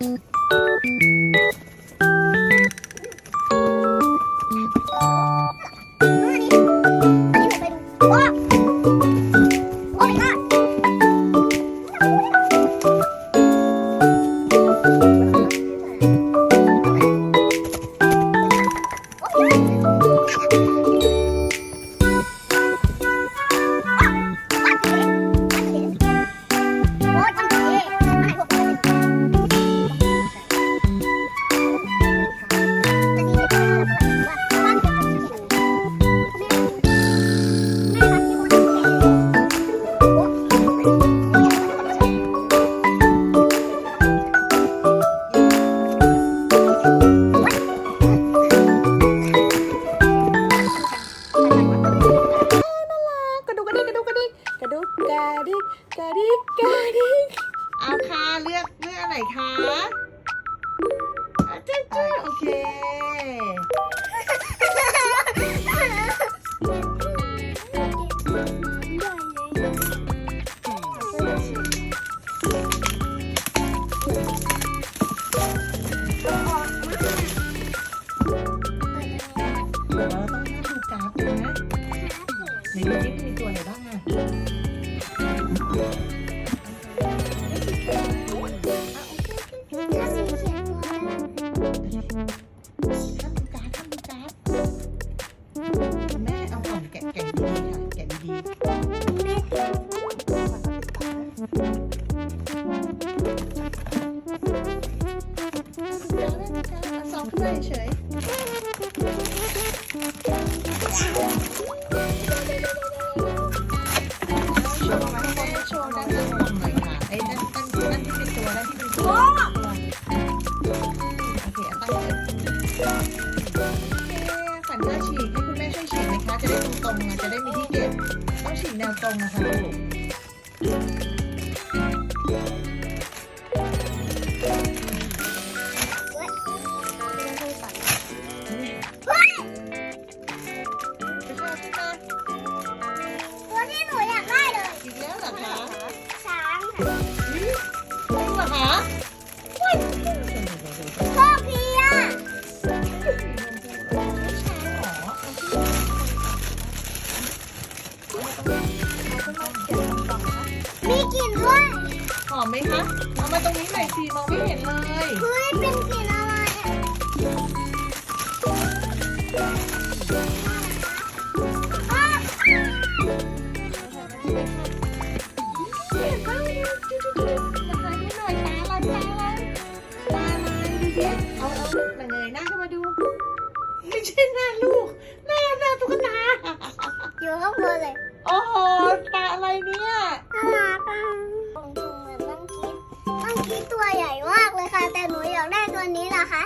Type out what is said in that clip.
うん。ิกกระดิกกระดิกเอาค่ะเลือกเลือกอะไรคะจุ๊บจ๊บโอเค เคเอาตั้งเลยโอเคขันหน้าฉีกให้คุณแม่ช่วยฉีกไหมคะ จะได้ตรงๆนะจะได้มีที่เก็บต้องฉีกแนวตรงนะคะลูกไปช่วยขึ้นมา มไหมคะเอามาตรงนี้หน่อยสิมองไม่เห็นเลยเฮ้ยเป็นกลิ่นอะไรอะอ้าวเห็นบ้างนะคะดูหน่อาเอาเอาเงยหน้าขึ้นมาดู ไม่ใช่หน้าลูก หน้าหน้าตุ๊กตาอยู่ข้างบนเลย โอ้โหตาอะไรเนี่ยน่ารักอะ เหมือนต้องคิดต้องคิดตัวใหญ่มากเลยค่ะ แต่หนูอยากได้ตัวนี้นะคะ